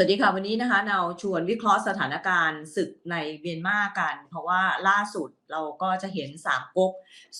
สวัสดีค่ะวันนี้นะคะเราชวนวิเคราะห์สถานการณ์ศึกในเมียนมากัน เพราะว่าล่าสุด เราก็จะเห็นสามก๊ก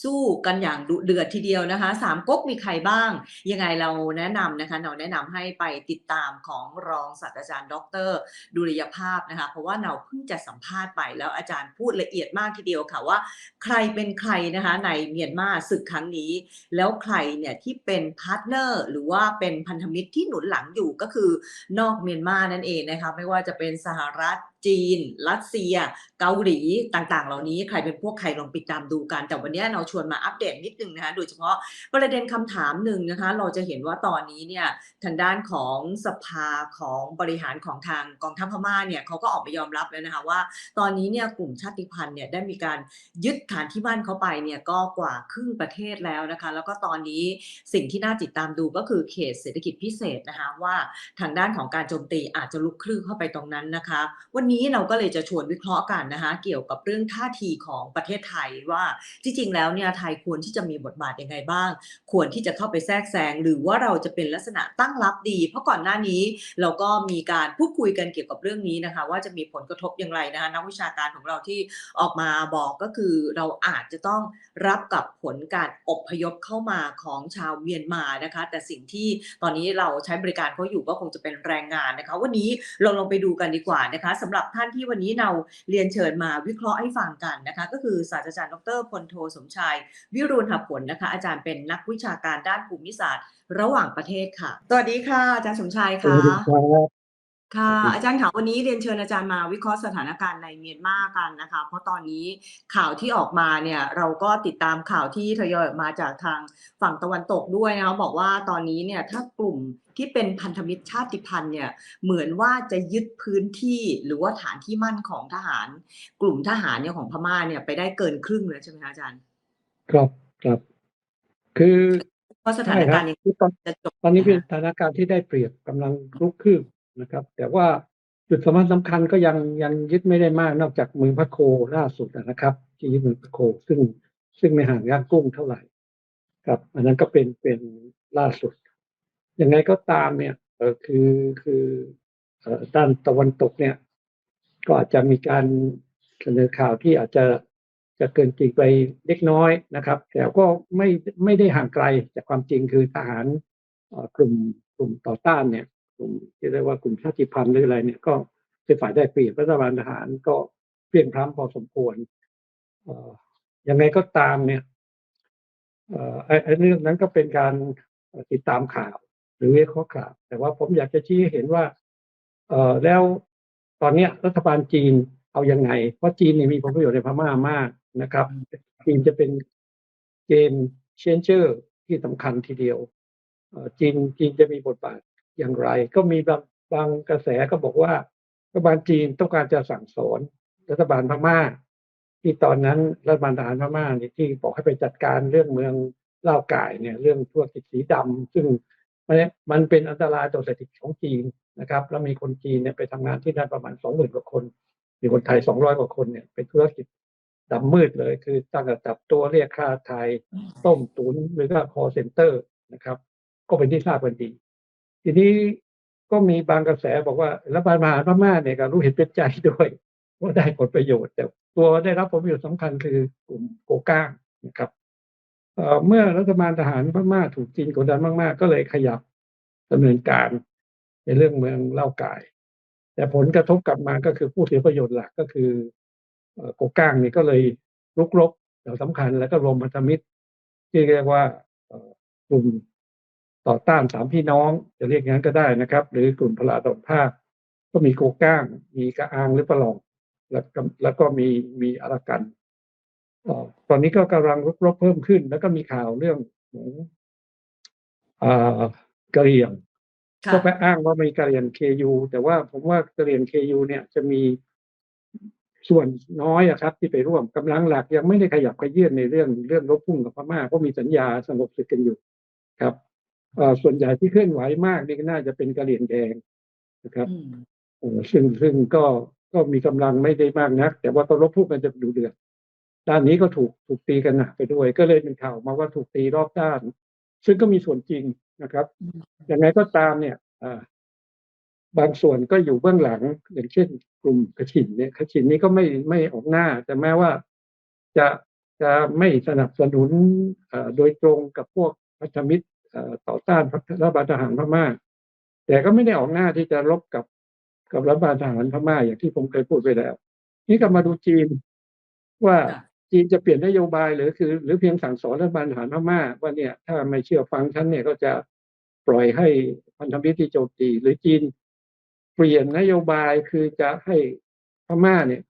สู้กันอย่างดุเดือดทีเดียวนะคะสามก๊กมีใครบ้าง ยังไงเราแนะนำนะคะ เราแนะนำให้ไปติดตามของรองศาสตราจารย์ ดร ดุลยภาพนะคะ เพราะว่าเราเพิ่งจะสัมภาษณ์ไปแล้วอาจารย์พูดละเอียดมากทีเดียวค่ะว่า ใครเป็นใครนะคะในเมียนมาศึกครั้งนี้ แล้วใครเนี่ยที่เป็นพาร์ทเนอร์หรือว่าเป็นพันธมิตรที่หนุนหลังอยู่ก็คือนอกเมียนมานั่นเองนะคะ ไม่ว่าจะเป็นสหรัฐ จีน รัสเซีย เกาหลีต่างๆ เหล่านี้ใครเป็นพวกใครลองติดตามดูกัน แต่วันนี้เราชวนมาอัปเดตนิดนึงนะคะโดยเฉพาะประเด็นคำถามหนึ่งนะคะ เราจะเห็นว่าตอนนี้เนี่ยทางด้านของสภาของบริหารของทางกองทัพพม่าเนี่ยเขาก็ออกมายอมรับแล้วนะคะว่า ตอนนี้เนี่ยกลุ่มชาติพันธุ์เนี่ยได้มีการยึดฐานที่มั่นเขาไปเนี่ยก็กว่าครึ่งประเทศแล้วนะคะ แล้วก็ตอนนี้สิ่งที่น่าติดตามดูก็คือเขตเศรษฐกิจพิเศษนะคะว่าทางด้านของการโจมตีอาจจะลุกคลื่นเข้าไปตรงนั้นนะคะ วันนี้เราก็เลยจะชวนวิเคราะห์กันนะคะเกี่ยวกับเรื่องท่าทีของประเทศไทยว่าที่จริงแล้วเนี่ยไทยควรที่จะมีบทบาทยังไงบ้าง ควรที่จะเข้าไปแทรกแซงหรือว่าเราจะเป็นลักษณะตั้งรับดี เพราะก่อนหน้านี้เราก็มีการพูดคุยกันเกี่ยวกับเรื่องนี้นะคะ ว่าจะมีผลกระทบอย่างไรนะคะนักวิชาการของเราที่ออกมาบอกก็คือเราอาจจะต้องรับกับผลการอบพยพเข้ามาของชาวเมียนมานะคะ แต่สิ่งที่ตอนนี้เราใช้บริการเขาอยู่ก็คงจะเป็นแรงงานนะคะ วันนี้เราลองไปดูกันดีกว่านะคะสำหรับท่านที่วันนี้เราเรียนเชิญมาวิเคราะห์ให้ฟังกันนะคะ ก็คือศาสตราจารย์ดรพลโทสมชาย วิรุณหผลนะคะ อาจารย์เป็นนักวิชาการด้านภูมิศาสตร์ ระหว่างประเทศค่ะ สวัสดีค่ะอาจารย์สมชายสวัค่ะ ครับค่ะสวัสดีอาจารย์ค่ะวันนี้เรียนเชิญอาจารย์มาวิเคราะห์สถานการณ์ในเมียนมากันนะคะ เพราะตอนนี้ข่าวที่ออกมาเนี่ยเราก็ติดตามข่าวที่ทยอยออกมาจากทางฝั่งตะวันตกด้วยนะคะบอกว่าตอนนี้เนี่ยถ้ากลุ่มที่เป็นพันธมิตรชาติพันธุ์เนี่ยเหมือนว่าจะยึดพื้นที่หรือว่าฐานที่มั่นของทหาร กลุ่มทหารเนี่ยของพม่าเนี่ยไปได้เกินครึ่งแล้วใช่ไหมคะอาจารย์ ครับครับคือเพราะสถานการณ์อย่างคือตอนจะจบตอนนี้เป็นะคะสถานการณ์ที่ได้เปรียบกำลังลุกคืบ นะครับ แต่ว่าจุดสำคัญสำคัญก็ยังยังยึดไม่ได้มากนอกจากเมืองพระโคล่าสุดนะครับ ที่ยึดเมืองพระโคซึ่งซึ่งไม่ห่างย่างกุ้งเท่าไหร่ ครับ อันนั้นก็เป็นเป็นล่าสุดยังไงก็ตามเนี่ยเออคือคือด้านตะวันตกเนี่ย ก็อาจจะมีการเสนอข่าวที่อาจจะจะเกินจริงไปเล็กน้อยนะครับ แต่ก็ไม่ไม่ได้ห่างไกลจากความจริงคือทหารกลุ่มกลุ่มต่อต้านเนี่ย กลุ่มที่เรียกว่ากลุ่มชาติพันธุ์หรืออะไรเนี่ยก็เป็นฝ่ายได้เปรียบรัฐบาลทหารก็เปลี่ยนพร้ำพอสมควรเอ่อยังไงก็ตามเนี่ยเอ่อไอ้เรื่องนั้นก็เป็นการติดตามข่าว หรือวิเคราะห์ข่าว แต่ว่าผมอยากจะชี้ให้เห็นว่าเอแล้วตอนเนี้ยรัฐบาลจีนเอายังไง เพราะจีนเนี่ยมีผลประโยชน์ในพม่ามากนะครับ จีนจะเป็นเกมเชนเจอร์ที่สำคัญทีเดียวจีนจีนจะมีบทบาท อย่างไร ก็มีบางบางกระแสก็บอกว่ารัฐบาลจีนต้องการจะสั่งสอนรัฐบาลพม่า ที่ตอนนั้นรัฐบาลทหารพม่าเนี่ยที่บอกให้ไปจัดการเรื่องเมืองเล่าวก่ายเนี่ยเรื่องธุรกิจสีดำซึ่งมันมันเป็นอันตรายต่อเศรษฐกิจของจีนนะครับ แล้วมีคนจีนเนี่ยไปทำงานที่นั่นประมาณสองหมื่นกว่าคน มีคนไทยสองร้อยกว่าคนเนี่ยเป็นธุรกิจดำมืดเลย คือตั้งแต่จับตัวเรียกค่าไทยต้มตุนหรือก็ call center นะครับ ก็เป็นที่ทราบกันดี ทีนี้ก็มีบางกระแสบอกว่ารัฐบาลมหาพม่าเนี่ยก็รู้เห็นเป็นใจด้วยว่าได้ผลประโยชน์ แต่ตัวได้รับผลประโยชน์สำคัญคือกลุ่มโกก้างนะครับเมื่อรัฐบาลทหารพม่าถูกจีนกดดันมากๆ ก็เลยขยับดำเนินการในเรื่องเมืองเล่ากาย แต่ผลกระทบกลับมาก็คือผู้เสียประโยชน์หลักก็คือโกก้างนี่ก็เลยลุกรบอย่างสำคัญแล้วก็รวมพันธมิตรที่เรียกว่ากลุ่ม ต่อต้านสามพี่น้องจะเรียกงั้นก็ได้นะครับ หรือกลุ่มพลาดอนภาคก็มีโกก้าง มีกระอางหรือปะหลองแล้วก็แล้วก็มีมีอารากันเอ่อตอนนี้ก็กำลังรุกรบเพิ่มขึ้น แล้วก็มีข่าวเรื่องของอ่ากะเหรี่ยงค่ะก็ไปอ้างว่ามีกะเหรี่ยงเคยูแต่ว่าผมว่ากะเหรี่ยงเคยูเนี่ยจะมีส่วนน้อยอะครับ ที่ไปร่วมกำลังหลักยังไม่ได้ขยับขยื่นในเรื่องเรื่องรบพุ่งกับพม่าเพราะมีสัญญาสงบศึกกันอยู่ครับเอ่อ ส่วนใหญ่ที่เคลื่อนไหวมากนี่ก็น่าจะเป็นกะเหรี่ยงแดงนะครับอืมเอ่อซึ่งซึ่งก็ก็มีกำลังไม่ได้มากนัก แต่ว่าตอนรบพุ่งกันจะดูเดือดด้านนี้ก็ถูกถูกตีกันหนักไปด้วย ก็เลยเป็นข่าวมาว่าถูกตีรอบด้าน ซึ่งก็มีส่วนจริงนะครับอืมยังไงก็ตามเนี่ยอ่าบางส่วนก็อยู่เบื้องหลังอย่างเช่น กลุ่มขชินเนี่ยขชินนี้ก็ไม่ไม่ออกหน้า แต่แม้ว่าจะจะไม่สนับสนุนเอ่อโดยตรงกับพวกพันธมิตรเอ่อ ต่อต้านรัฐบาลทหารพม่า แต่ก็ไม่ได้ออกหน้าที่จะรบกับกับรัฐบาลทหารพม่าอย่างที่ผมเคยพูดไปแล้ว นี่กลับมาดูจีนว่าค่ะจีนจะเปลี่ยนนโยบายหรือคือ หรือเพียงสั่งสอนรัฐบาลทหารพม่าว่าเนี่ย ถ้าไม่เชื่อฟังฉันเนี่ยก็จะปล่อยให้พันธมิตรที่โจมตีหรือจีนเปลี่ยนนโยบายคือจะให้พม่าเนี่ย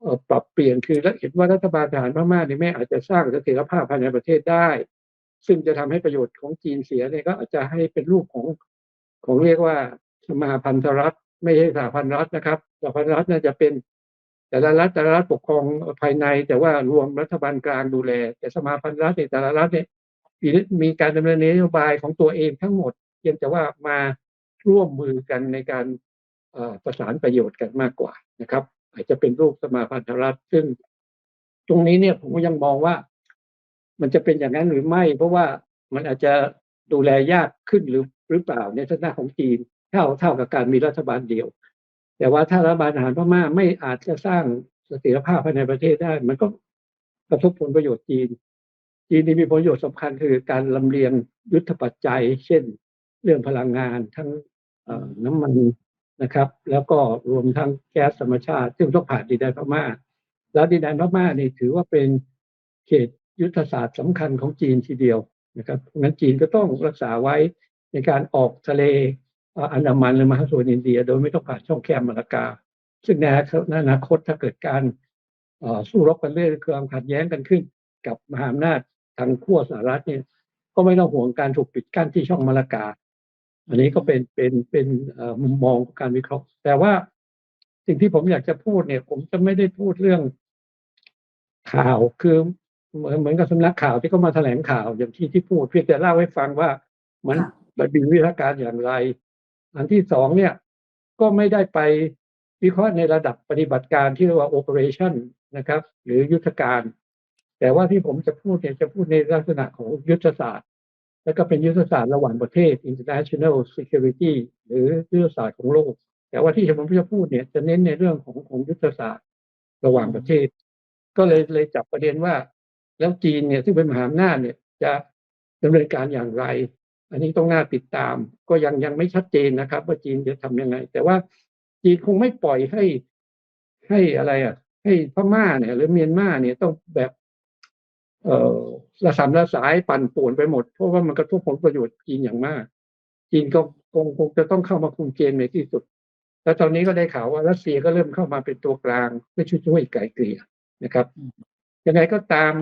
เอ่อปรับเปลี่ยนคือและเห็นว่ารัฐบาลทหารพม่าเนี่ยไม่อาจจะสร้างเสถียรภาพภายในประเทศได้ ซึ่งจะทำให้ประโยชน์ของจีนเสียเนี่ยก็อาจจะให้เป็นรูปของของเรียกว่าสมาพันธรัฐ ไม่ใช่สหพันธรัฐนะครับสหพันธรัฐน่าจะเป็นแต่ละรัฐแต่ละรัฐปกครองภายใน แต่ว่ารวมรัฐบาลกลางดูแล แต่สมาพันธรัฐในแต่ละรัฐเนี่ยมีการดำเนินนโยบายของตัวเองทั้งหมดเพียงแต่ว่ามาร่วมมือกันในการประสานประโยชน์กันมากกว่านะครับ อาจจะเป็นรูปสมาพันธรัฐซึ่ง ตรงนี้เนี่ยผมก็ยังมองว่า มันจะเป็นอย่างนั้นหรือไม่ เพราะว่ามันอาจจะดูแลยากขึ้นหรือหรือเปล่าในทัศนะของจีนเท่าเท่ากับการมีรัฐบาลเดียว แต่ว่าถ้ารัฐบาลทหารพม่าไม่อาจจะสร้างเสถียรภาพภายในประเทศได้ มันก็กระทบผลประโยชน์จีน จีนนี่มีผลประโยชน์สำคัญคือการลำเลียงยุทธปัจจัย เช่น เรื่องพลังงานทั้งน้ำมันนะครับ แล้วก็รวมทั้งแก๊สธรรมชาติ ซึ่งต้องผ่านดินแดนพม่า แล้วดินแดนพม่านี่ถือว่าเป็นเขต ยุทธศาสตร์สำคัญของจีนทีเดียวนะครับเพราะงั้นจีนก็ต้องรักษาไว้ในการออกทะเลอันดามันหรือมหาสมุทรอินเดีย โดยไม่ต้องผ่านช่องแคบมาลากา ซึ่งในอนาคตถ้าเกิดการสู้รบกันเรื่อยความขัดแย้งกันขึ้น กับมหาอำนาจทางขั้วสหรัฐเนี่ยก็ไม่ต้องห่วงการถูกปิดกั้นที่ช่องมาลากา อันนี้ก็เป็นเป็นเป็นมุมมองของการวิเคราะห์ แต่ว่าสิ่งที่ผมอยากจะพูดเนี่ย ผมจะไม่ได้พูดเรื่องข่าวคือ เหมือนเหมือนกับสำนักข่าวที่เขามาแถลงข่าวอย่างที่ที่พูดเพียงแต่เล่าให้ฟังว่ามันค่ะมันมีวิธีการอย่างไร อันที่สองเนี่ยก็ไม่ได้ไปวิเคราะห์ในระดับปฏิบัติการที่เรียกว่า operation นะครับ หรือยุทธการ แต่ว่าที่ผมจะพูดเนี่ยจะพูดในลักษณะของยุทธศาสตร์ แล้วก็เป็นยุทธศาสตร์ระหว่างประเทศ international security หรือยุทธศาสตร์ของโลก แต่ว่าที่ผมจะพูดเนี่ยจะเน้นในเรื่องของของยุทธศาสตร์ระหว่างประเทศ ก็เลยเลยจับประเด็นว่า แล้วจีนเนี่ยซึ่งเป็นมหาอำนาจเนี่ยจะดำเนินการอย่างไร อันนี้ต้องน่าติดตาม ก็ยังยังไม่ชัดเจนนะครับ ว่าจีนจะทำยังไง แต่ว่าจีนคงไม่ปล่อยให้ให้อะไรอะ ให้พม่าเนี่ย หรือเมียนมาเนี่ยต้องแบบ เอ่อระสำระสายปั่นป่วนไปหมด เพราะว่ามันกระทบผลประโยชน์จีนอย่างมาก จีนก็คงคงจะต้องเข้ามาคุมเกมในที่สุด แล้วตอนนี้ก็ได้ข่าวว่ารัสเซียก็เริ่มเข้ามาเป็นตัวกลางเพื่อช่วยไกลเกลี่ยนะครับอืมยังไงก็ตาม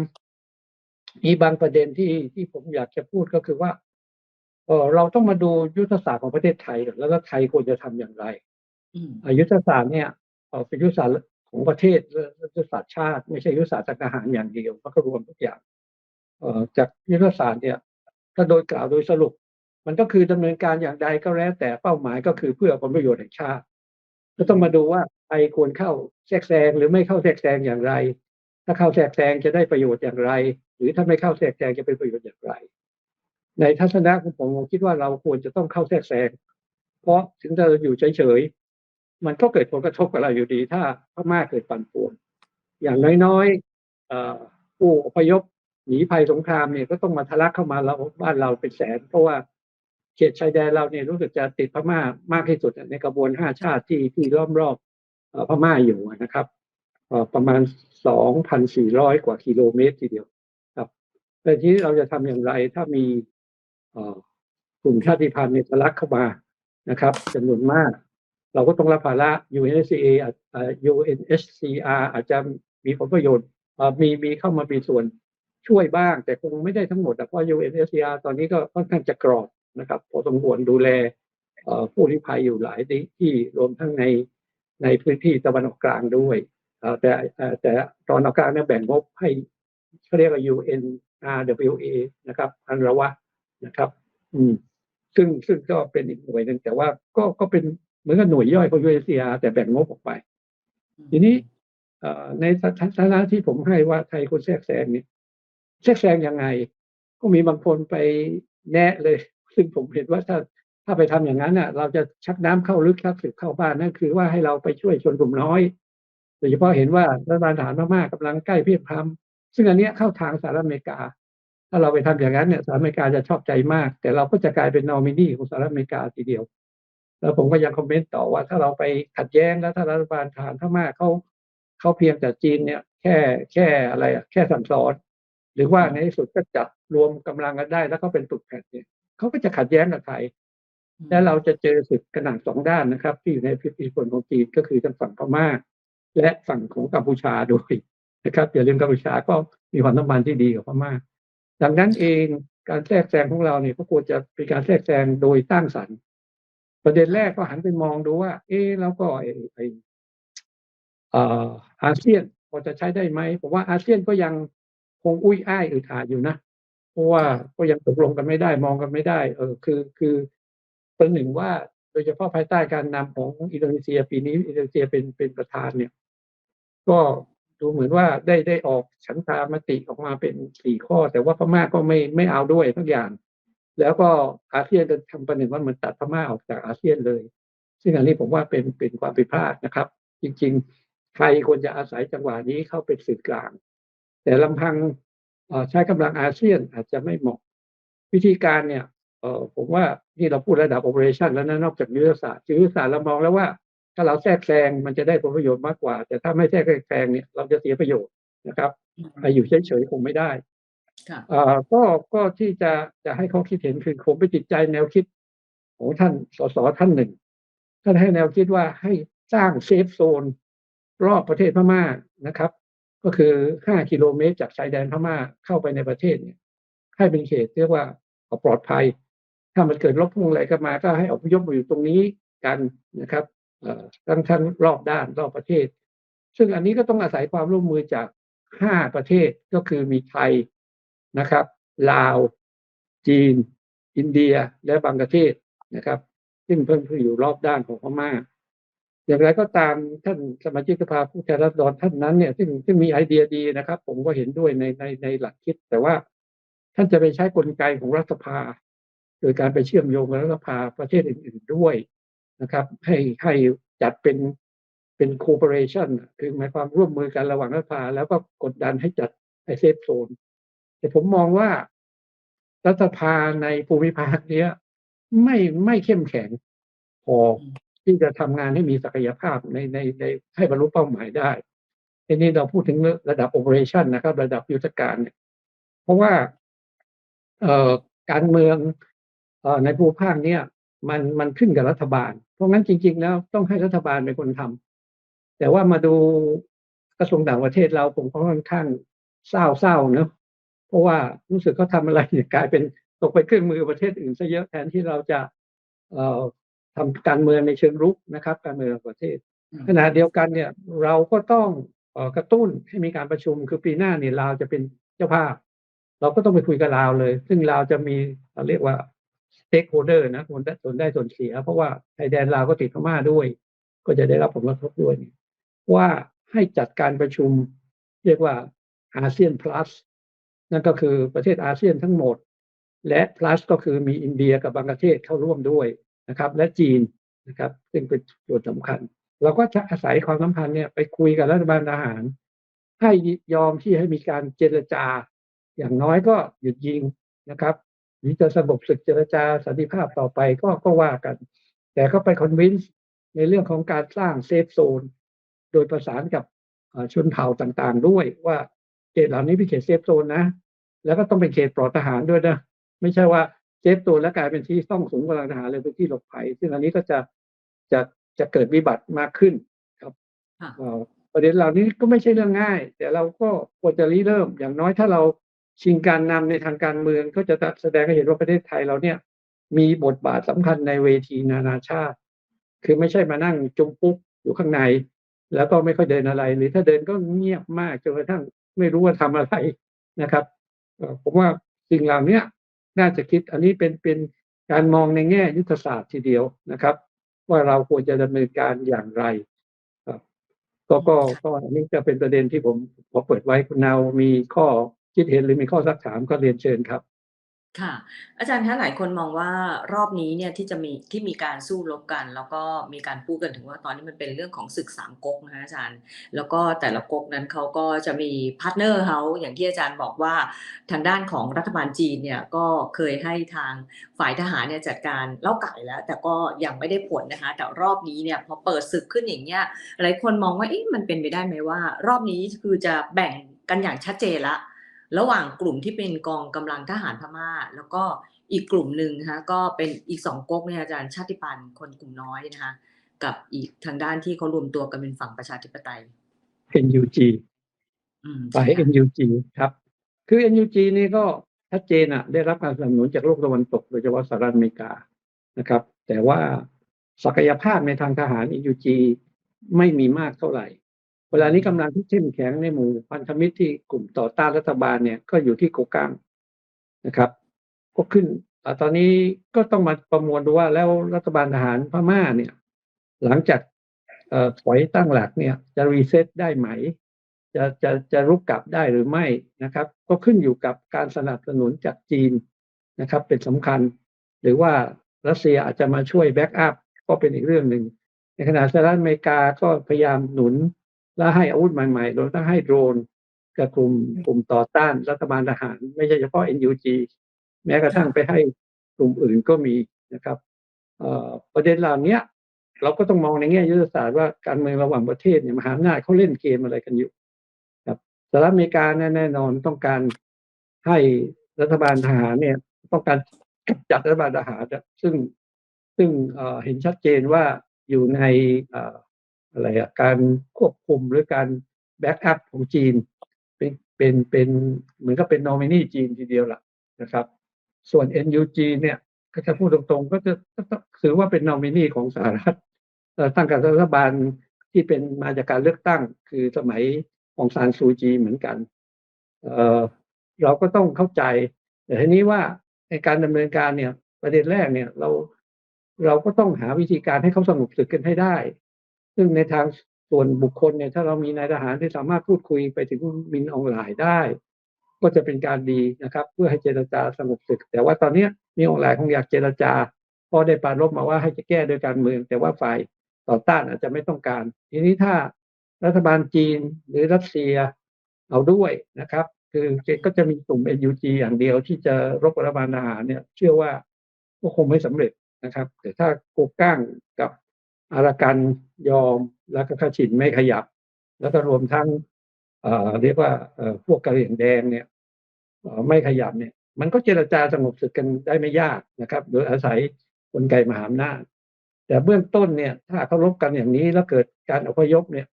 มีบางประเด็นที่ที่ผมอยากจะพูดก็คือว่าเออเราต้องมาดูยุทธศาสตร์ของประเทศไทยก่อนแล้วก็ไทยควรจะทำอย่างไรอืมอะยุทธศาสตร์เนี่ยเอ่อเป็นยุทธศาสตร์ของประเทศและยุทธศาสตร์ชาติ ไม่ใช่ยุทธศาสตร์ทางทหารอย่างเดียวมันก็รวมทุกอย่างเอ่อจากยุทธศาสตร์เนี่ยถ้าโดยกล่าวโดยสรุป มันก็คือดำเนินการอย่างใดก็แล้ว แต่เป้าหมายก็คือเพื่อผลประโยชน์แห่งชาติก็ต้องมาดูว่าไทยควรเข้าแทรกแซงหรือไม่เข้าแทรกแซงอย่างไร ถ้าเข้าแทรกแซงจะได้ประโยชน์อย่างไร หรือถ้าไม่เข้าแทรกแซงจะเป็นประโยชน์อย่างไร ในทัศนะของผมผมคิดว่าเราควรจะต้องเข้าแทรกแซงเพราะถึงเราอยู่เฉยๆมันก็เกิดผลกระทบกับเราอยู่ดี ถ้าพม่าเกิดปั่นป่วนอย่างน้อยๆผู้อพยพหนีภัยสงครามเนี่ยก็ต้องมาทะลักเข้ามาเราบ้านเราเป็นแสน เพราะว่าเขตชายแดนเราเนี่ยรู้สึกจะติดพม่ามากที่สุดในกระบวนห้าชาติที่ที่ล้อมรอบพม่าอยู่นะครับ ประมาณสองพันสี่ร้อยกว่ากิโลเมตรทีเดียวครับแต่ที่เราจะทำอย่างไรถ้ามีกลุ่มชาติพันธุ์เนี่ยทะลักเข้ามานะครับจำนวนมาก เราก็ต้องรับภาระ UNSCA อาจเอ่อ UNHCR อาจจะมีผลประโยชน์มีมีเข้ามามีส่วนช่วยบ้าง แต่คงไม่ได้ทั้งหมดเพราะ UNHCR ตอนนี้ก็ค่อนข้างจะกรอบนะครับพอสมควรดูแลผู้ลี้ภัยอยู่หลายที่รวมทั้งในในพื้นที่ตะวันออกกลางด้วย แต่เอ่อแต่ตอนออกกลางเนี่ยแบ่งงบให้เขาเรียกว่า UNRWA นะครับอันระวะนะครับ อืมซึ่งซึ่งก็เป็นอีกหน่วยหนึ่งแต่ว่าก็ก็เป็นเหมือนกับหน่วยย่อยของ UNHCR แต่แบ่งงบออกไป ทีนี้เอ่อในฐานะที่ผมให้ว่าไทยควรแทรกแซงเนี่ยแทรกแซงยังไง ก็มีบางคนไปแนะเลย ซึ่งผมเห็นว่าถ้าถ้าไปทำอย่างนั้นน่ะ เราจะชักน้ำเข้าลึกชักศึกเข้าบ้านนั่นคือว่าให้เราไปช่วยชนกลุ่มน้อย โดยเฉพาะเห็นว่ารัฐบาลทหารพม่ากำลังใกล้เพียบพร้ำซึ่งอันเนี้ยเข้าทางสหรัฐอเมริกา ถ้าเราไปทำอย่างนั้นเนี่ยสหรัฐอเมริกาจะชอบใจมาก แต่เราก็จะกลายเป็นนอมินีของสหรัฐอเมริกาทีเดียว แล้วผมก็ยังคอมเมนต์ต่อว่าถ้าเราไปขัดแย้งแล้วถ้ารัฐบาลทหารพม่าเขาเขาเพียงแต่จีนเนี่ยแค่แค่อะไรอะแค่สั่งสอนหรือว่าในที่สุดก็จับรวมกำลังกันได้ แล้วก็เป็นตุกแผ่นเนี่ยเขาก็จะขัดแย้งกับไทยและเราจะเจอศึกกระหน่ำสองด้านนะครับ ที่อยู่ในพิธีพลของจีนก็คือทางฝั่งพม่า และฝั่งของกัมพูชาด้วยนะครับอย่าลืมกัมพูชาก็มีความสัมพันธ์ที่ดีกับพม่าดังนั้นเองการแทรกแซงของเราเนี่ยก็ควรจะเป็นการแทรกแซงโดยสร้างสรรค์ ประเด็นแรกก็หันไปมองดูว่า เอ๊แล้วก็ไอไอ้เอออาเซียนพอจะใช้ได้ไหมผมว่าอาเซียนก็ยังคงอุ้ยอ้ายอึดอัดอยู่นะเพราะว่าก็ยังตกลงกันไม่ได้มองกันไม่ได้ เออคือคือเป็นหนึ่งว่า ยเฉพาะภายใต้การนำของอินโดนีเซีย ปีนี้อินโดนีเซียเป็นเป็นประธานเนี่ย ก็ดูเหมือนว่าได้ได้ออกฉันทามติออกมาเป็นสี่ข้อ แต่ว่าพม่าก็ไม่ไม่เอาด้วยทุกอย่าง แล้วก็อาเซียนก็ทำประหนึ่งว่าเหมันตัดพม่าออกจากอาเซียนเลย ซึ่งอันนี้ผมว่าเป็นเป็นความผิดพลาดนะครับ จริงๆไทยควรจะอาศัยจังหวะนี้เข้าเป็นสื่อกลาง แต่ลำพังใช้กำลังอาเซียนอาจจะไม่เหมาะ วิธีการเนี่ย เออผมว่านี่เราพูดระดับ operation แล้วนะนอกจากยุทธศาสตร์ยุทธศาสตร์เรามองแล้วว่า ถ้าเราแทรกแซงมันจะได้ผลประโยชน์มากกว่า แต่ถ้าไม่แทรกแซงเนี่ยเราจะเสียประโยชน์นะครับไปอยู่เฉยๆคงไม่ได้ค่ะเอ่อก็ก็ที่จะจะให้เขาคิดเห็นคือผมไปติดใจแนวคิดของท่านสสท่านหนึ่ง ท่านให้แนวคิดว่าให้สร้างเซฟโซน รอบประเทศพม่านะครับ ก็คือ 5 กิโลเมตรจากชายแดนพม่าเข้าไปในประเทศเนี่ยให้เป็นเขตเรียกว่าปลอดภัย ถ้ามันเกิดรบพุ่งอะไรก็มา ก็ให้อพยพมาอยู่ตรงนี้กันนะครับเอ่อทั้งทั้งรอบด้านรอบประเทศ ซึ่งอันนี้ก็ต้องอาศัยความร่วมมือจาก5ประเทศก็คือมีไทยนะครับ ลาว จีน อินเดียและบางประเทศนะครับ ซึ่งเพิ่มอยู่รอบด้านของพม่าอย่างไรก็ตามท่านสมาชิกสภาผู้แทนราษฎรท่านนั้นเนี่ยซึ่งซึ่งมีไอเดียดีนะครับ ผมก็เห็นด้วยในในในหลักคิด แต่ว่าท่านจะไปใช้กลไกของรัฐสภา โดยการไปเชื่อมโยงกับรัฐสภาประเทศอื่น ๆด้วยนะครับ ให้ให้จัดเป็นเป็น cooperation คือหมายความร่วมมือกันระหว่างรัฐสภาแล้วก็กดดันให้จัดไอเซฟโซนแต่ผมมองว่ารัฐสภาในภูมิภาคเนี้ยไม่ไม่เข้มแข็งพอที่จะทำงานให้มีศักยภาพในในในให้บรรลุเป้าหมายได้ทีนี้เราพูดถึงระดับ operation นะครับ ระดับยุทธการเนี่ยเพราะว่าเอ่อการเมือง ในภูมิภาคเนี้ยมันมันขึ้นกับรัฐบาล เพราะงั้นจริง ๆ แล้วต้องให้รัฐบาลเป็นคนทำแต่ว่ามาดูกระทรวงต่างประเทศเราผมก็ค่อนข้างเศร้าเศร้าๆเนอะเพราะว่ารู้สึกเขาทำอะไรเนี่ยกลายเป็นตกไปเครื่องมือประเทศอื่นซะเยอะแทนที่เราจะเอ่อทำการเมืองในเชิงรุกนะครับ การเมืองของประเทศขณะเดียวกันเนี่ยเราก็ต้องเอ่อกระตุ้นให้มีการประชุมคือปีหน้าเนี่ยลาวจะเป็นเจ้าภาพ เราก็ต้องไปคุยกับลาวเลย ซึ่งลาวจะมีเรา เรียกว่า stakeholder นะคนได้ส่วนได้ส่วนเสีย เพราะว่าชายแดนลาวก็ติดพม่าด้วย ก็จะได้รับผลกระทบด้วย ว่าให้จัดการประชุม เรียกว่าอาเซียน plus นั่นก็คือประเทศอาเซียนทั้งหมด และ plus ก็คือมีอินเดียกับบางประเทศเข้าร่วมด้วยนะครับ และจีนนะครับ ซึ่งเป็นส่วนสำคัญ เราก็จะอาศัยความสัมพันธ์เนี่ยไปคุยกับรัฐบาลทหาร ให้ยอมที่ให้มีการเจรจา อย่างน้อยก็หยุดยิงนะครับ หรือจะสงบศึกเจรจาสันติภาพต่อไปก็ก็ว่ากัน แต่ก็ไปคอนวินส์ในเรื่องของการสร้างเซฟโซนโดยประสานกับเอ่อชนเผ่าต่างๆ ด้วยว่าเขตเหล่านี้เป็นเขตเซฟโซนนะ แล้วก็ต้องเป็นเขตปลอดทหารด้วยนะ ไม่ใช่ว่าเซฟโซนแล้วกลายเป็นที่ต้องสูงกำลังทหารเลยเป็นที่หลบภัย ซึ่งอันนี้ก็จะจะจะเกิดวิบัติมากขึ้นครับค่ะเอ่อประเด็นเหล่านี้ก็ไม่ใช่เรื่องง่าย แต่เราก็ควรจะริเริ่ม อย่างน้อยถ้าเรา ชิงการนำในทางการเมืองก็จะแสดงให้เห็นว่าประเทศไทยเราเนี่ย มีบทบาทสำคัญในเวทีนานาชาติ คือไม่ใช่มานั่งจุมปุ๊กอยู่ข้างใน แล้วก็ไม่ค่อยเดินอะไร หรือถ้าเดินก็เงียบมากจนกระทั่งไม่รู้ว่าทำอะไรนะครับผมว่าสิ่งเหล่านี้น่าจะคิดอันนี้เป็นเป็นการมองในแง่ยุทธศาสตร์ทีเดียวนะครับ ว่าเราควรจะดำเนินการอย่างไรก็ก็ก็อันนี้จะเป็นประเด็นที่ผมขอเปิดไว้คุณนาวมีข้อ คิดเห็นหรือมีข้อสักถามก็เรียนเชิญครับ ค่ะ อาจารย์คะหลายคนมองว่ารอบนี้เนี่ยที่จะมีที่มีการสู้รบกัน แล้วก็มีการพูดกันถึงว่าตอนนี้มันเป็นเรื่องของศึกสามก๊กนะคะอาจารย์ แล้วก็แต่ละก๊กนั้นเขาก็จะมีพาร์ทเนอร์เขาอย่างที่อาจารย์บอกว่าทางด้านของรัฐบาลจีนเนี่ยก็เคยให้ทางฝ่ายทหารเนี่ยจัดการเล่าไก่แล้ว แต่ก็ยังไม่ได้ผลนะคะ แต่รอบนี้เนี่ยพอเปิดศึกขึ้นอย่างเงี้ยหลายคนมองว่าเอ๊ะมันเป็นไปได้ไหมว่า รอบนี้คือจะแบ่งกันอย่างชัดเจนละ ระหว่างกลุ่มที่เป็นกองกำลังทหารพม่า แล้วก็อีกกลุ่มหนึ่งนะคะก็เป็นอีกสองก๊กเนี่ยอาจารย์ชาติพันธุ์คนกลุ่มน้อยนะคะกับอีกทางด้านที่เขารวมตัวกันเป็นฝั่งประชาธิปไตย NUG อืมฝ่ายใช่ค่ะ NUG ครับ คือ NUG นี่ก็ชัดเจนอะได้รับการสนับสนุนจากโลกตะวันตกโดยเฉพาะสหรัฐอเมริกานะครับ แต่ว่าศักยภาพในทางทหาร NUG ไม่มีมากเท่าไหร่ เวลานี้กำลังที่เข้มแข็งในหมู่พันธมิตรที่กลุ่มต่อต้านรัฐบาลเนี่ยก็อยู่ที่โกกังนะครับ ก็ขึ้นอตอนนี้ก็ต้องมาประมวลดูว่าแล้วรัฐบาลทหารพม่าเนี่ย หลังจากถอยตั้งหลักเนี่ย จะรีเซ็ตได้ไหม จะจะจะรุกกลับได้หรือไม่นะครับ ก็ขึ้นอยู่กับการสนับสนุนจากจีนนะครับ เป็นสำคัญ หรือว่ารัสเซียอาจจะมาช่วยแบ็กอัพก็เป็นอีกเรื่องหนึ่งในขณะสหรัฐอเมริกาก็พยายามหนุน และให้อาวุธใหม่ๆโดยทั้งให้โดรนกับกลุ่มกลุ่มต่อต้านรัฐบาลทหาร ไม่ใช่เฉพาะ NUG แม้กระทั่งไปให้กลุ่มอื่นก็มีนะครับประเด็นเหล่านี้เราก็ต้องมองในแง่ยุทธศาสตร์ว่าการเมืองระหว่างประเทศเนี่ยมหาอำนาจเขาเล่นเกมอะไรกันอยู่ครับสหรัฐอเมริกาแน่นอนต้องการให้รัฐบาลทหารเนี่ยต้องการกำจัดรัฐบาลทหารซึ่งซึ่งเห็นชัดเจนว่าอยู่ใน อะไรอะการควบคุมหรือการแบ็กอัพของจีน เป็นเป็นเป็นเหมือนกับเป็นนอมินีจีนทีเดียวล่ะนะครับ ส่วน NUG เนี่ยก็จะพูดตรงๆ ก็จะถือว่าเป็นนอมินีของสหรัฐตั้งกับรัฐบาลที่เป็นมาจากการเลือกตั้ง คือสมัยของซานซูจีเหมือนกันเเราก็ต้องเข้าใจ แต่ทีนี้ว่าในการดำเนินการเนี่ยประเด็นแรกเนี่ยเราเราก็ต้องหาวิธีการให้เขาสงบศึกกันให้ได้ ซึ่งในทางส่วนบุคคลเนี่ยถ้าเรามีนายทหารที่สามารถพูดคุยไปถึงมินออนไลน์ได้ ก็จะเป็นการดีนะครับ เพื่อให้เจรจาสงบศึก แต่ว่าตอนนี้ยมีออนไลน์คงอยากเจรจาเพราะได้ปรารบมาว่าให้จะแก้โดยการเมือง แต่ว่าฝ่ายต่อต้านอาจจะไม่ต้องการ ทีนี้ถ้ารัฐบาลจีนหรือรัสเซียเอาด้วยนะครับ คือก็จะมีกลุ่ม NUG อย่างเดียวที่จะรบกับรัฐบาลทหารเนี่ย เชื่อว่าก็คงไม่สำเร็จนะครับ แต่ถ้าโกก้างกับ อารากันยอมแล้วก็ขชินไม่ขยับ แล้วก็รวมทั้งเรียกว่าพวกกระเหรี่ยงแดงเนี่ยไม่ขยับเนี่ย มันก็เจรจาสงบศึกกันได้ไม่ยากนะครับ โดยอาศัยกลไกมหาอำนาจแต่เบื้องต้นเนี่ย ถ้าเขารบกันอย่างนี้แล้วเกิดการอพยพเนี่ย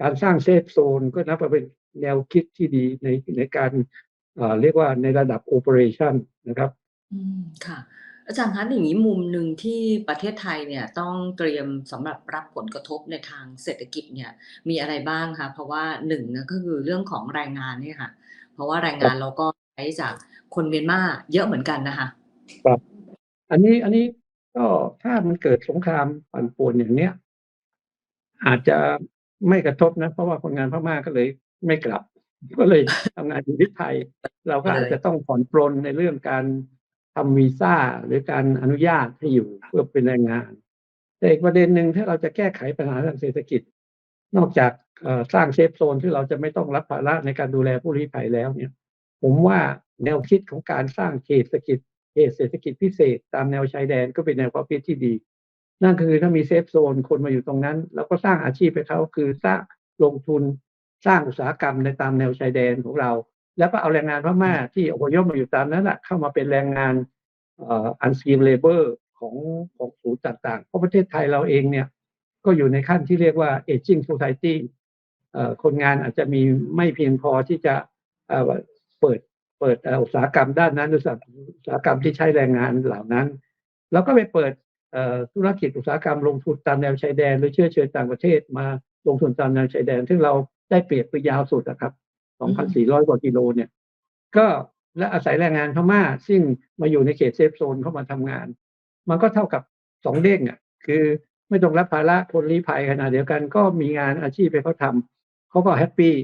การสร้างเซฟโซนก็นับว่าเป็นแนวคิดที่ดีในในการเรียกว่าในระดับโอเปอเรชันนะครับ อืมค่ะ อาจารย์คะอย่างนี้มุมหนึ่งที่ประเทศไทยเนี่ยต้องเตรียมสำหรับรับผลกระทบในทางเศรษฐกิจเนี่ยมีอะไรบ้างคะเพราะว่าหนึ่งนะก็คือเรื่องของแรงงานเนี่ยค่ะ เพราะว่าแรงงานเราก็ใช้จากคนเมียนมาเยอะเหมือนกันนะคะครับ อันนี้อันนี้ก็ถ้ามันเกิดสงครามปั่นป่วนอย่างเนี้ยอาจจะไม่กระทบนะ เพราะว่าคนงานพม่าก็เลยไม่กลับ ก็เลยทำงานอยู่ที่ไทย เราก็อาจจะต้องผ่อนปรนในเรื่องการ ทำวีซ่าหรือการอนุญาตให้อยู่เพื่อเป็นแรงงาน แต่อีกประเด็นหนึ่งถ้าเราจะแก้ไขปัญหาทางเศรษฐกิจ นอกจากสร้างเซฟโซนที่เราจะไม่ต้องรับภาระในการดูแลผู้ลี้ภัยแล้วเนี่ย ผมว่าแนวคิดของการสร้างเขตเศรษฐกิจเขตเศรษฐกิจพิเศษ ตามแนวชายแดนก็เป็นแนวความคิดที่ดี นั่นคือถ้ามีเซฟโซนคนมาอยู่ตรงนั้น แล้วก็สร้างอาชีพให้เขาคือสร้างลงทุนสร้างอุตสาหกรรมในตามแนวชายแดนของเรา แล้วก็เอาแรงงานพม่าที่อพยพมาอยู่ตามนั้นแหละเข้ามาเป็นแรงงานอ่อ unskilled labor ของของศูนย์ต่างๆ เพราะประเทศไทยเราเองเนี่ย ก็อยู่ในขั้นที่เรียกว่า aging society เอ่อคนงานอาจจะมีไม่เพียงพอที่จะเปิดเปิดอุตสาหกรรมด้านนั้นหรืออุตสาหกรรมที่ใช้แรงงานเหล่านั้น แล้วก็ไปเปิดธุรกิจอุตสาหกรรมลงทุนตามแนวชายแดน หรือเชื้อเชิญต่างประเทศมาลงทุนตามแนวชายแดน ซึ่งเราได้เปรียบไปยาวสุดนะครับ 2,400 กว่ากิโลเนี่ย ก็และอาศัยแรงงานพม่า ซึ่งมาอยู่ในเขตเซฟโซนเข้ามาทำงาน มันก็เท่ากับสองเด้งอะ คือไม่ต้องรับภาระคนลี้ภัยขนาดเดียวกัน ก็มีงานอาชีพให้เขาทำเขาก็แฮปปี้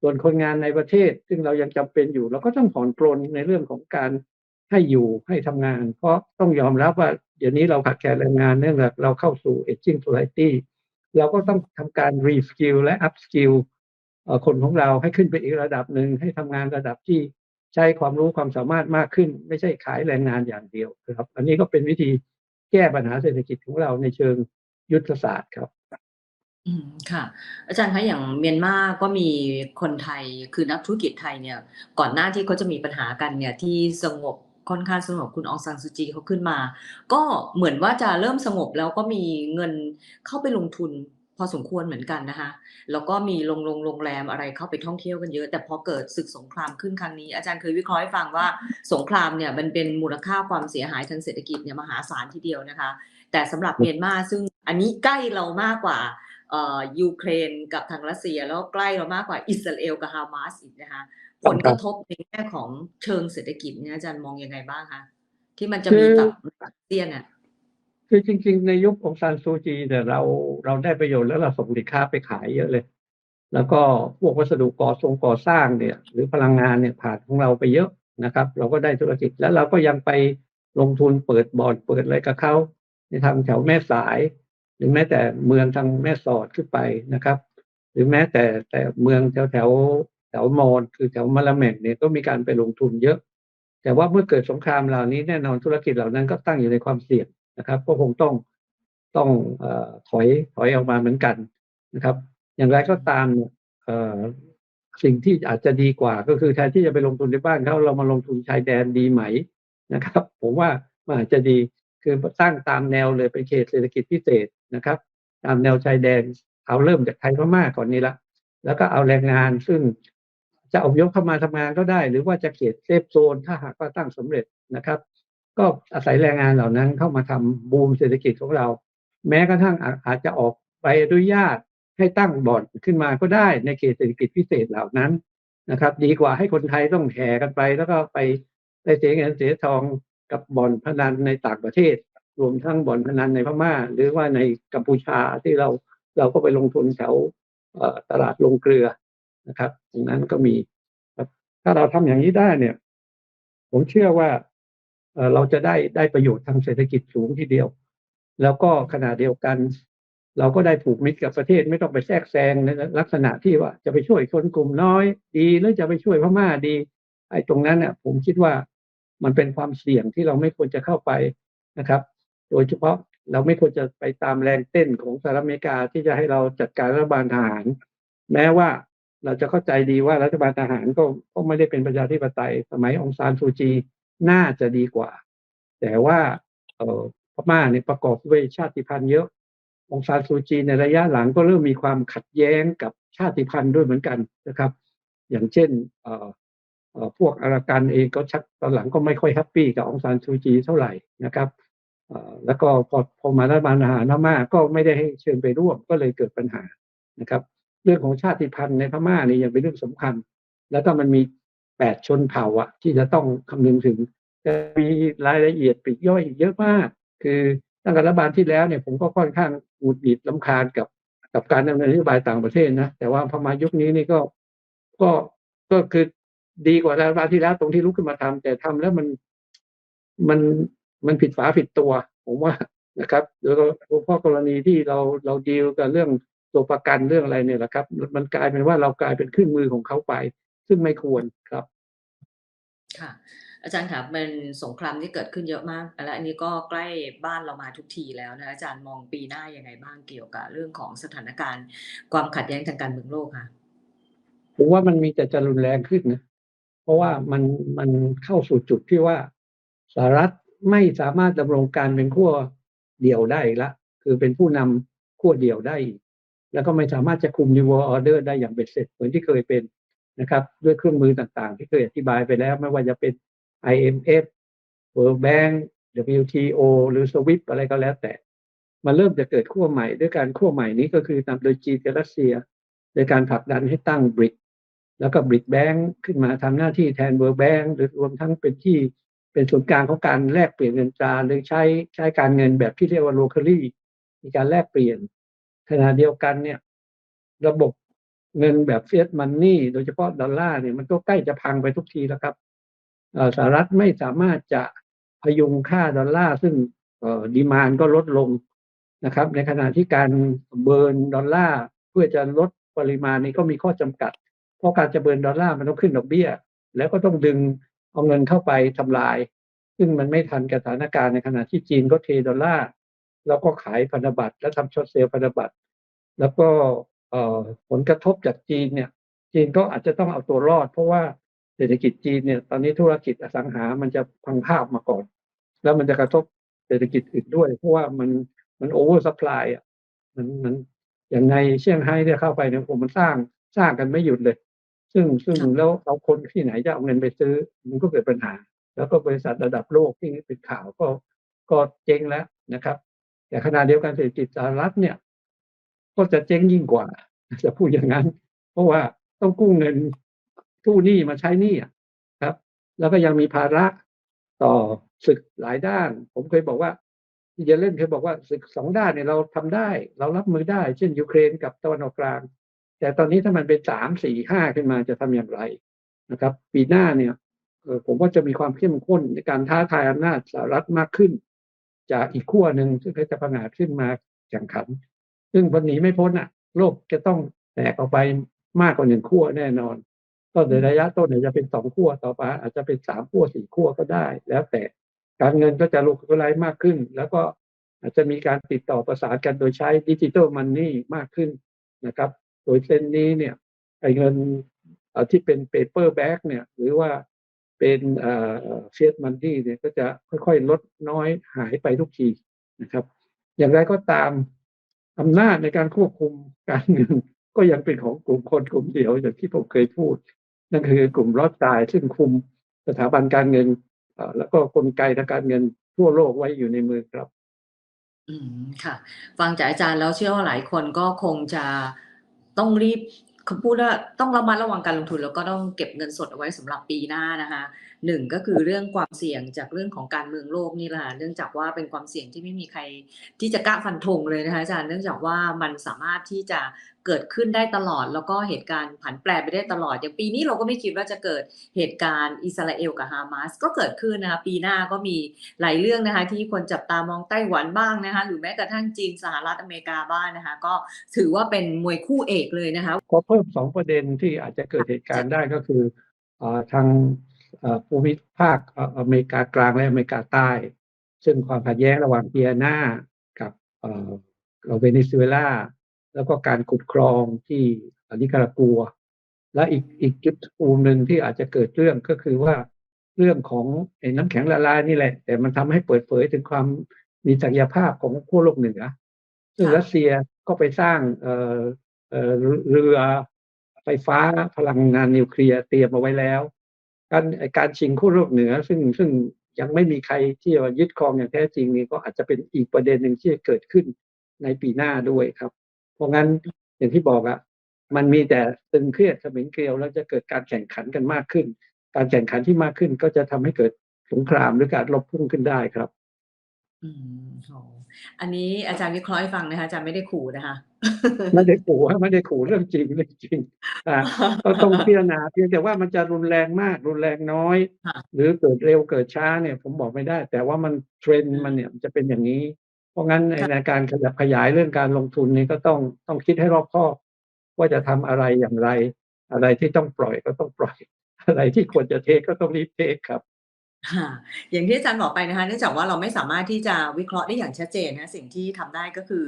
ส่วนคนงานในประเทศ ซึ่งเรายังจำเป็นอยู่ เราก็ต้องผ่อนปลนในเรื่องของการให้อยู่ให้ทำงาน เพราะต้องยอมรับว่าเดี๋ยวนี้เราขาดแคลนแรงงานเนื่องจากเราเข้าสู่ aging society เราก็ต้องทำการ reskill และ upskill เอ่อ คนของเราให้ขึ้นไปอีกระดับหนึ่งให้ทำงานระดับที่ใช้ความรู้ความสามารถมากขึ้น ไม่ใช่ขายแรงงานอย่างเดียวครับ อันนี้ก็เป็นวิธีแก้ปัญหาเศรษฐกิจของเราในเชิงยุทธศาสตร์ครับอืมค่ะ อาจารย์คะอย่างเมียนมาก็มีคนไทยคือนักธุรกิจไทยเนี่ย ก่อนหน้าที่เขาจะมีปัญหากันเนี่ยที่สงบค่อนข้างสงบคุณองซานซูจีเขาขึ้นมา ก็เหมือนว่าจะเริ่มสงบแล้วก็มีเงินเข้าไปลงทุน อสมควรเหมือนกันนะคะแล้วก็มีโรงโรงโรงแรมอะไรเข้าไปท่องเที่ยวกันเยอะ แต่พอเกิดศึกสงครามขึ้นครั้งนี้ อาจารย์เคยวิเคราะห์ให้ฟังว่าสงครามเนี่ยมันเป็นมูลค่าความเสียหายทางเศรษฐกิจเนี่ยมหาศาลทีเดียวนะคะ แต่สำหรับเมียนมาซึ่งอันนี้ใกล้เรามากกว่าเอ่อยูเครนกับทางรัสเซีย แล้วใกล้เรามากกว่าอิสราเอลกับฮามาสอีกนะคะผลกระทบในแง่ของเชิงเศรษฐกิจเนี่ยอาจารย์มองยังไงบ้างคะที่มันจะมีกับรัสเซียเนี่ย คือจริง ๆ ในยุคของซานซูจีเนี่ยเราเราได้ประโยชน์แล้วเราส่งสินค้าไปขายเยอะเลย แล้วก็พวกวัสดุก่อทรงก่อสร้างเนี่ย หรือพลังงานเนี่ยผ่านของเราไปเยอะนะครับ เราก็ได้ธุรกิจแล้วเราก็ยังไปลงทุนเปิดบอร์ดเปิดอะไรกับเขาในทางแถวแม่สาย หรือแม้แต่เมืองทางแม่สอดขึ้นไปนะครับ หรือแม้แต่แต่เมืองแถวแถวแถวมอญคือแถวมะละแม่งเนี่ยก็มีการไปลงทุนเยอะ แต่ว่าเมื่อเกิดสงครามเหล่านี้แน่นอนธุรกิจเหล่านั้นก็ตั้งอยู่ในความเสี่ยง นะครับ ก็คงต้องต้องอถอยถอยออกมาเหมือนกันนะครับ อย่างไรก็ตามสิ่งที่อาจจะดีกว่า ก็คือแทนที่จะไปลงทุนในบ้านเขาเรามาลงทุนชายแดนดีไหมนะครับ ผมว่ามันอาจจะดีคือตั้างตามแนวเลยเป็นเขตเศรษฐกิจพิเศษนะครับ ตามแนวชายแดนเอาเริ่มจากไทยพม่าก่อนนี้ละแล้วก็เอาแรงงานซึ่งจะอพยพเข้ามาทำงานก็ได้ หรือว่าจะเขตเซฟโซนถ้าหากว่าตั้งสำเร็จนะครับ ก็อาศัยแรงงานเหล่านั้นเข้ามาทำบูมเศรษฐกิจของเรา แม้กระทั่งอาอาจจะออกใบอนุญาตให้ตั้งบ่อนขึ้นมาก็ได้ในเขตเศรษฐกิจพิเศษเหล่านั้นนะครับ ดีกว่าให้คนไทยต้องแห่กันไปแล้วก็ไปไปเสียเงินเสียทองกับบ่อนพนันในต่างประเทศ รวมทั้งบ่อนพนันในพม่า หรือว่าในกัมพูชาที่เราเราก็ไปลงทุนแถวเอ่อตลาดลงเกลือนะครับตรงนั้นก็มี ถ้าเราทำอย่างนี้ได้เนี่ย ผมเชื่อว่า เราจะได้ได้ประโยชน์ทางเศรษฐกิจสูงทีเดียว แล้วก็ขณะเดียวกัน เราก็ได้ผูกมิตรกับประเทศไม่ต้องไปแทรกแซงในลักษณะที่ว่าจะไปช่วยคนกลุ่มน้อย ดีหรือจะไปช่วยพม่าดีไอ้ตรงนั้นเนี่ยผมคิดว่ามันเป็นความเสี่ยงที่เราไม่ควรจะเข้าไปนะครับ โดยเฉพาะเราไม่ควรจะไปตามแรงเต้นของสหรัฐอเมริกาที่จะให้เราจัดการรัฐบาลทหาร แม้ว่าเราจะเข้าใจดีว่ารัฐบาลทหารก็ก็ไม่ได้เป็นประชาธิปไตย สมัยองซานซูจี น่าจะดีกว่า แต่ว่าเออพม่าเนี่ยประกอบด้วยชาติพันธุ์เยอะ องซานซูจีในระยะหลังก็เริ่มมีความขัดแย้งกับชาติพันธุ์ด้วยเหมือนกันนะครับ อย่างเช่นเออพวกอารากันเองก็ชักตอนหลังก็ไม่ค่อยแฮปปี้กับองซานซูจีเท่าไหร่นะครับแล้วก็พอพอมารัฐบาลทหารพม่าก็ไม่ได้ให้เชิญไปร่วมก็เลยเกิดปัญหานะครับ เรื่องของชาติพันธุ์ในพม่านี่ยังเป็นเรื่องสำคัญ แล้วก็มันมี แปดชนเผ่าอะที่จะต้องคำนึงถึงจะมีรายละเอียดปลีกย่อยอีกเยอะมาก คือตั้งแต่รัฐบาลที่แล้วเนี่ยผมก็ค่อนข้างหงุดหงิดลำคาญกับกับการดำเนินนโยบายต่างประเทศนะแต่ว่าพอมายุคนี้นี่ก็ก็ก็คือดีกว่ารัฐบาลที่แล้วตรงที่ลุกขึ้นมาทำแต่ทำแล้วมันมันมันผิดฝาผิดตัว ผมว่านะครับแล้วก็เฉพาะกรณีที่เราเราดีลกับเรื่องตัวประกันเรื่องอะไรเนี่ยแหละครับ มันกลายเป็นว่าเรากลายเป็นเครื่องมือของเขาไป ซึ่งไม่ควรครับ ค่ะอาจารย์คะเป็นสงครามที่เกิดขึ้นเยอะมาก และอันนี้ก็ใกล้บ้านเรามาทุกทีแล้วนะอาจารย์มองปีหน้ายังไงบ้างเกี่ยวกับเรื่องของสถานการณ์ ความขัดแย้งทางการเมืองโลกค่ะผมว่ามันมีแต่จะรุนแรงขึ้นนะเพราะว่ามันมันเข้าสู่จุดที่ว่าสหรัฐไม่สามารถดำรงการเป็นขั้วเดี่ยวได้อีกละ คือเป็นผู้นำขั้วเดี่ยวได้อีกแล้วก็ไม่สามารถจะคุม New World Order ได้อย่างเบ็ดเสร็จเหมือนที่เคยเป็น นะครับด้วยเครื่องมือต่างๆ ที่เคยอธิบายไปแล้ว ไม่ว่าจะเป็น IMF World Bank WTO หรือ SWIFT อะไรก็แล้วแต่ มันเริ่มจะเกิดขั้วใหม่ ด้วยการขั้วใหม่นี้ก็คือนำโดยจีนกับรัสเซีย โดยการผลักดันให้ตั้งบริกแล้วก็บริกแบงค์ขึ้นมาทำหน้าที่แทนเวอร์แบงค์หรือรวมทั้งเป็นที่เป็นศูนย์กลางของการแลกเปลี่ยนเงินตราหรือใช้ใช้การเงินแบบที่เรียกว่า locally มีการแลกเปลี่ยนขณะเดียวกันเนี่ย ระบบ เงินแบบเฟียสมันนี่โดยเฉพาะดอลลาร์เนี่ยมันก็ใกล้จะพังไปทุกทีแล้วครับสหรัฐไม่สามารถจะพยุงค่าดอลลาร์ซึ่งดีมานก็ลดลงนะครับ ในขณะที่การเบิร์นดอลลาร์เพื่อจะลดปริมาณนี้ก็มีข้อจำกัด เพราะการจะเบิร์นดอลลาร์มันต้องขึ้นดอกเบี้ย แล้วก็ต้องดึงเอาเงินเข้าไปทำลาย ซึ่งมันไม่ทันกับสถานการณ์ในขณะที่จีนก็เทดอลลาร์แล้วก็ขายพันธบัตรและทำช็อตเซลล์พันธบัตรแล้วก็ ผลกระทบจากจีนเนี่ยจีนก็อาจจะต้องเอาตัวรอด เพราะว่าเศรษฐกิจจีนเนี่ยตอนนี้ธุรกิจอสังหามันจะพังภาพมาก่อน แล้วมันจะกระทบเศรษฐกิจอื่นด้วย เพราะว่ามันมันโอเวอร์สป라이อะมันมันอย่างในเซี่ยงไฮ้เนี่ยเข้าไปเนี่ยผมมันสร้างสร้างกันไม่หยุดเลย ซึ่งซึ่งครับแล้วเอาคนที่ไหนจะเอาเงินไปซื้อ มันก็เกิดปัญหา แล้วก็บริษัทระดับโลกที่เป็นข่าวก็ก็เจ๊งแล้วนะครับ แต่ขณะเดียวกันเศรษฐกิจสหรัฐเนี่ย ก็จะเจ๊งยิ่งกว่า จะพูดอย่างนั้น เพราะว่าต้องกู้เงินกู้หนี้มาใช้หนี้ครับ แล้วก็ยังมีภาระต่อศึกหลายด้าน ผมเคยบอกว่าที่จะเล่นเคยบอกว่าศึกสองด้านเนี่ยเราทำได้ เรารับมือได้ เช่นยูเครนกับตะวันออกกลาง แต่ตอนนี้ถ้ามันเป็นสามสี่ห้าขึ้นมาจะทำอย่างไรนะครับ ปีหน้าเนี่ยผมว่าจะมีความเข้มข้นในการท้าทายอำนาจสหรัฐมากขึ้น จากอีกขั้วหนึ่งซึ่งก็จะผงาขึ้นมาแข่งขัน ซึ่งวันนี้ไม่พ้นอะ โลกจะต้องแตกออกไปมากกว่าหนึ่งขั้วแน่นอน ก็ในระยะต้นเนี่ยจะเป็นสองขั้วต่อไป อาจจะเป็นสามขั้วสี่ขั้วก็ได้ แล้วแต่การเงินก็จะลุกไลมากขึ้น แล้วก็อาจจะมีการติดต่อประสานกันโดยใช้ดิจิ t a ลมันนี่มากขึ้นนะครับ โดยเส้นนี้เนี่ยไอ้เงินที่เป็นเปเปอร์แบ็กเนี่ย หรือว่าเป็นเอ่อเฟียสมันนี่เนี่ยก็จะค่อยๆ ลดน้อยหายไปทุกทีนะครับ อย่างไรก็ตาม อำนาจในการควบคุมการเงินก็ยังเป็นของกลุ่มคนกลุ่มเดียวอย่างที่ผมเคยพูด นั่นคือกลุ่มรอดตายซึ่งคุมสถาบันการเงินแล้วก็กลไกทางการเงินทั่วโลกไว้อยู่ในมือครับ อืมค่ะ ฟังจากอาจารย์แล้วเชื่อว่าหลายคนก็คงจะต้องรีบเขาพูดว่าต้องระมัดระวังการลงทุนแล้วก็ต้องเก็บเงินสดเอาไว้สำหรับปีหน้านะคะ หนึ่งก็คือเรื่องความเสี่ยงจากเรื่องของการเมืองโลกนี่แหละเนื่องจากว่าเป็นความเสี่ยงที่ไม่มีใครที่จะกล้าฟันธงเลยนะคะอาจารย์เนื่องจากว่ามันสามารถที่จะเกิดขึ้นได้ตลอด แล้วก็เหตุการณ์ผันแปรไปได้ตลอด อย่างปีนี้เราก็ไม่คิดว่าจะเกิดเหตุการณ์อิสราเอลกับฮามาสก็เกิดขึ้นนะคะปีหน้าก็มีหลายเรื่องนะคะที่คนจับตามองไต้หวันบ้างนะคะหรือแม้กระทั่งจีนสหรัฐอเมริกาบ้างนะคะ ก็ถือว่าเป็นมวยคู่เอกเลยนะคะขอเพิ่มสองประเด็นที่อาจจะเกิดเหตุการณ์ได้ก็คือทาง ภูมิภาคเอ่ออเมริกากลางและอเมริกาใต้ ซึ่งความขัดแย้งระหว่างเบียนากับเอ่อเวเนซุเอลาแล้วก็การขุดครองที่นิการากัว และอีกอีกจุดอูมหนึ่งที่อาจจะเกิดเรื่องก็คือว่าเรื่องของไอ้น้ำแข็งละลายนี่แหละ แต่มันทำให้เปิดเผยถึงความมีศักยภาพของขั้วโลกเหนือ ซึ่งค่ะรัสเซียก็ไปสร้างเอ่อเอ่อเรือไฟฟ้าพลังงานนิวเคลียร์เตรียมเอาไว้แล้ว การการชิงขั้วโลกเหนือ ซึ่งซึ่งยังไม่มีใครที่จะยึดครองอย่างแท้จริงนี่ก็อาจจะเป็นอีกประเด็นหนึ่งที่จะเกิดขึ้นในปีหน้าด้วยครับ เพราะงั้นอย่างที่บอกอะมันมีแต่ตึงเครียดสมิงเกลียวแล้วจะเกิดการแข่งขันกันมากขึ้น การแข่งขันที่มากขึ้นก็จะทำให้เกิดสงครามหรือการรบพุ่งขึ้นได้ครับ อืมโหอันนี้อาจารย์วิเคราะห์ให้ฟังนะคะอาจารย์ไม่ได้ขู่นะคะ ไม่ได้ขู่ฮะไม่ได้ขู่เรื่องจริงเรื่องจริงอ่าก็ต้องพิจารณาเพียงแต่ว่ามันจะรุนแรงมากรุนแรงน้อยค่ะหรือเกิดเร็วเกิดช้าเนี่ย ผมบอกไม่ได้ แต่ว่ามันเทรนด์มันเนี่ยมันจะเป็นอย่างนี้ เพราะงั้นในค่ะในการขยับขยายเรื่องการลงทุนนี้ก็ต้องต้องคิดให้รอบคอบ ว่าจะทำอะไรอย่างไร อะไรที่ต้องปล่อยก็ต้องปล่อย อะไรที่ควรจะเทคก็ต้องรีบเทคครับ ค่ะอย่างที่อาจารย์บอกไปนะคะเนื่องจากว่าเราไม่สามารถที่จะวิเคราะห์ได้อย่างชัดเจนนะสิ่งที่ทำได้ก็คือ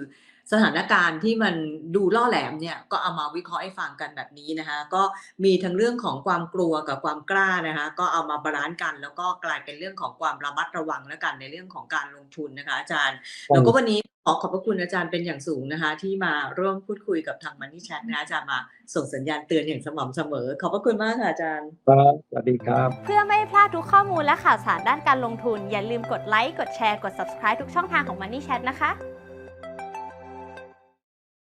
สถานการณ์ที่มันดูล่อแหลมเนี่ยก็เอามาวิเคราะห์ให้ฟังกันแบบนี้นะคะก็มีทั้งเรื่องของความกลัวกับความกล้านะคะก็เอามาบาลานซ์กัน แล้วก็กลายเป็นเรื่องของความระมัดระวังแล้วกันในเรื่องของการลงทุนนะคะอาจารย์ แล้วก็วันนี้ ขอขอบพระคุณอาจารย์เป็นอย่างสูงนะคะ ที่มาร่วมพูดคุยกับทางมันนี่แชทนะคะอาจารย์มาส่งสัญญาณเตือนอย่างสม่ำเสมอ ขอบพระคุณมากค่ะอาจารย์ครับสวัสดีครับ เพื่อไม่ให้พลาดทุกข้อมูลและข่าวสารด้านการลงทุน อย่าลืมกดไลค์กดแชร์กด subscribe ทุกช่องทางของ Money Chat นะคะ